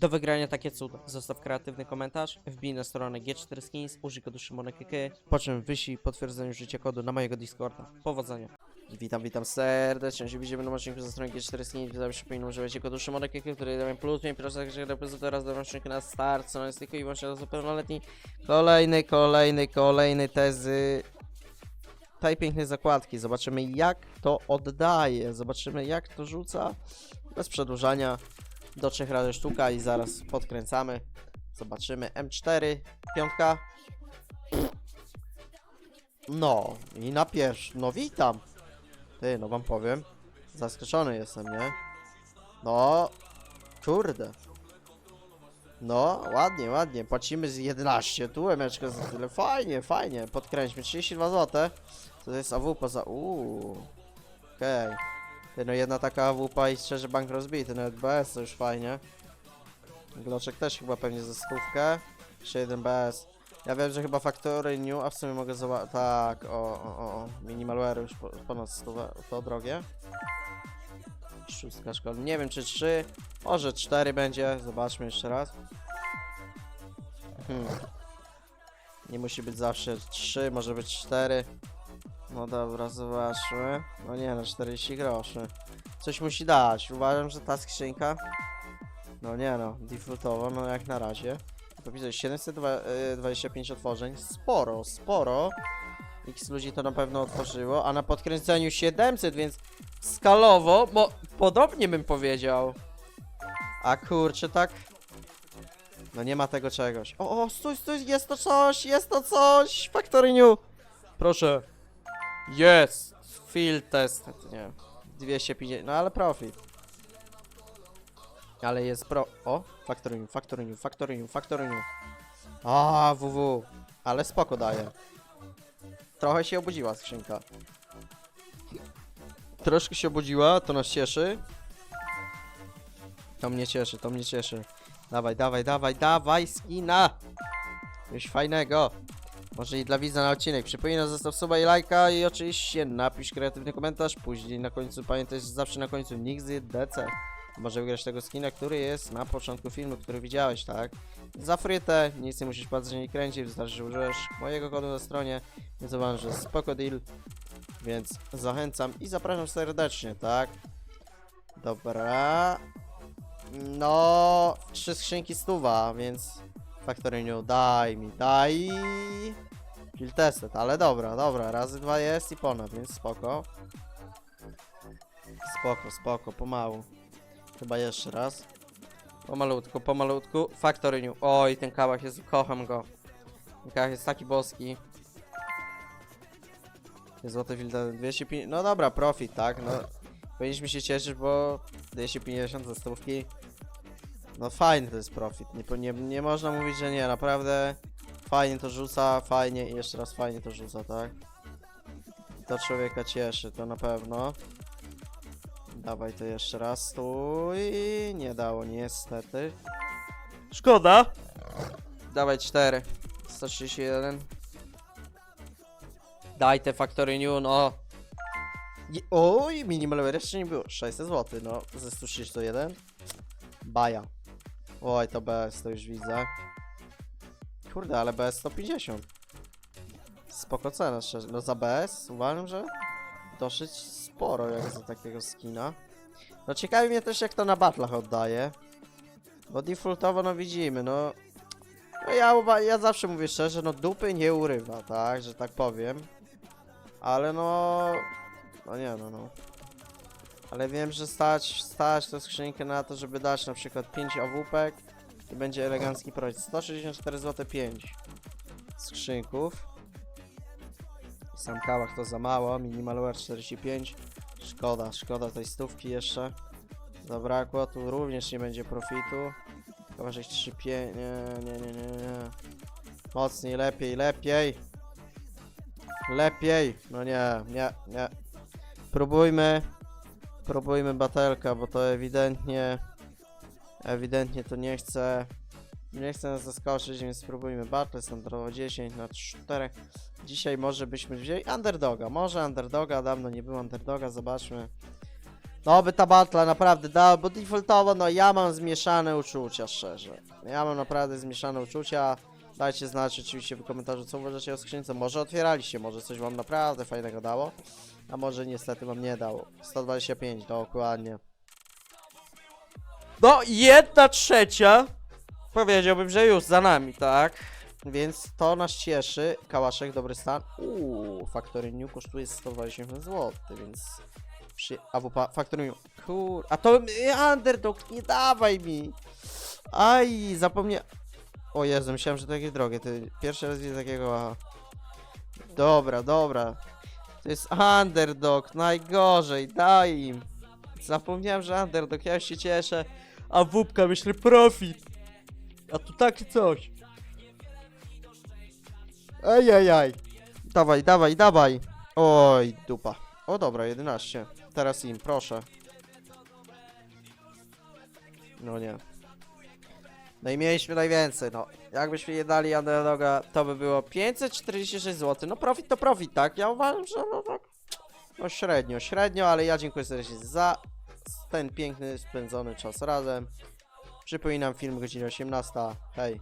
Do wygrania takie cuda. Zostaw kreatywny komentarz, wbij na stronę G4 Skins, użyj kodu SzymonekK, po czym wyślij potwierdzenie użycia kodu na mojego Discorda. Powodzenia. Witam, witam serdecznie. Się widzimy na odcinku ze strony G4 Skins. Witam, że powinien używać kodu SzymonekK, który daje plus 5% że reprezentuje teraz do odcinku na start. Co jest tylko i wyłącznie do pełnoletni. Kolejny, kolejny, kolejny tezy tej pięknej zakładki. Zobaczymy jak to oddaje. Zobaczymy jak to rzuca. Bez przedłużania. Do trzech razy sztuka i zaraz podkręcamy. Zobaczymy. M4, piątka. No i na pierwszy. No witam. Ty, no wam powiem. Zaskoczony jestem, nie? No. Kurde. No, ładnie, ładnie. Płacimy z 11. Tu emeczka za tyle. Fajnie, fajnie. Podkręćmy. 32 zł. To jest AWP za... Uuu. Okej. Ty, no jedna taka AWP i szczerze bank rozbity. Nawet BS to już fajnie. Gloczek też chyba pewnie ze stówkę. Jeszcze jeden BS. Ja wiem, że chyba Factory New, a w sumie mogę zobaczyć... Tak, o, o, o. Minimalware już po, ponad stówę. To drogie. Szóstka szkoły. Nie wiem czy trzy. Może cztery będzie. Zobaczmy jeszcze raz. Hmm. Nie musi być zawsze 3, może być 4. No dobra, zobaczmy. No nie no, 40 groszy. Coś musi dać. Uważam, że ta skrzynka. No nie no, defaultowo, no jak na razie. To widzę 725 otworzeń. Sporo, sporo. X ludzi to na pewno otworzyło, a na podkręceniu 700, więc skalowo, bo podobnie bym powiedział. A kurczę, tak. No nie ma tego czegoś. O, o, stój, stój, jest to coś, jest to coś. Factory New. Proszę. Jest. Field test. Nie. 250, no ale profit. Ale jest pro... O, Factory New, Factory New. A, WW. Ale spoko daje. Trochę się obudziła skrzynka. Troszkę się obudziła, to nas cieszy. To mnie cieszy, to mnie cieszy. Dawaj, dawaj, dawaj, dawaj, skina! Coś fajnego. Może i dla widza na odcinek. Przypominam, zostaw suba i lajka i oczywiście napisz kreatywny komentarz. Później na końcu pamiętaj, że zawsze na końcu z DC. Może wygrać tego skina, który jest na początku filmu, który widziałeś, tak? Za frytę, nic nie musisz patrzeć nie kręcić, wystarczy, że użyjesz mojego kodu na stronie. Więc uważam, że spoko deal. Więc zachęcam i zapraszam serdecznie, tak? Dobra. No, trzy skrzynki stuwa, więc Factory New, daj mi, daj. Kill tested, ale dobra, dobra, razy dwa jest i ponad, więc spoko. Spoko, spoko, pomału. Chyba jeszcze raz. Pomalutku, pomalutku. Factory New. Oj, ten kałach jest, kocham go. Ten kałach jest taki boski. Złoty filtr 250. No dobra, profit, tak? No, powinniśmy się cieszyć, bo 250 ze stówki. No fajny to jest profit. Nie, nie, nie można mówić, że nie. Naprawdę fajnie to rzuca, fajnie i jeszcze raz fajnie to rzuca, tak? To człowieka cieszy, to na pewno. Dawaj to jeszcze raz. Stój. Nie dało, niestety. Szkoda. Dawaj 4. 131. Daj te Factory New, no. Je- Oj, minimalware jeszcze nie było. 600 zł, no. Ze 131. Baja. Oj, to BS, to już widzę. Kurde, ale BS 150. Spoko cena, szczerze. No za BS uważam, że dosyć sporo jak za takiego skina. No ciekawi mnie też jak to na battlach oddaje. Bo defaultowo no widzimy, no... No ja, ja zawsze mówię szczerze, no dupy nie urywa, tak, że tak powiem. Ale no... No nie no, no. Ale wiem, że stać, stać tę skrzynkę na to, żeby dać na przykład 5 awupek i będzie elegancki projekt. 164 zł 5 skrzynków. Sam kałach to za mało, minimalware 45. Szkoda, szkoda tej stówki jeszcze. Zabrakło, tu również nie będzie profitu. Chyba, że 3 5. Nie, nie, nie, nie, nie. Mocniej, lepiej, lepiej. Lepiej. No nie, nie, nie. Próbujmy. Próbujmy batelka, bo to ewidentnie. Ewidentnie to nie chce. Nie chce nas zaskoczyć, więc spróbujmy battle standardowo 10 na 4. Dzisiaj może byśmy wzięli underdoga. Może underdoga, dawno nie było underdoga, zobaczmy. No by ta batla naprawdę dała, bo defaultowo no ja mam zmieszane uczucia, szczerze. Ja mam naprawdę zmieszane uczucia. Dajcie znać oczywiście w komentarzu co uważacie o skrzynce. Może otwieraliście, może coś wam naprawdę fajnego dało. A może niestety wam nie dało. 125, dokładnie. No, jedna trzecia. Powiedziałbym, że już za nami, tak? Więc to nas cieszy. Kałaszek, dobry stan. Uuu, Factory New kosztuje 128 zł, więc... Przy... AWP, Factory New. Kur... A to Underdog, nie dawaj mi! Aj, zapomniałem... O Jezu, myślałem, że to jakieś drogie. To pierwszy raz widzę takiego... aha. Dobra, dobra. To jest Underdog, najgorzej, daj im. Zapomniałem, że Underdog, ja już się cieszę. A wupka myślę profit. A tu takie coś. Ej, ej, ej. Dawaj, dawaj, dawaj. Oj, dupa. O dobra, 11. Teraz im, proszę. No nie. No i mieliśmy najwięcej, no. Jakbyśmy nie dali underdoga, to by było 546 zł. No profit to profit, tak? Ja uważam, że no tak. No średnio, średnio, ale ja dziękuję serdecznie za ten piękny spędzony czas razem. Przypominam film godzina 18. Hej.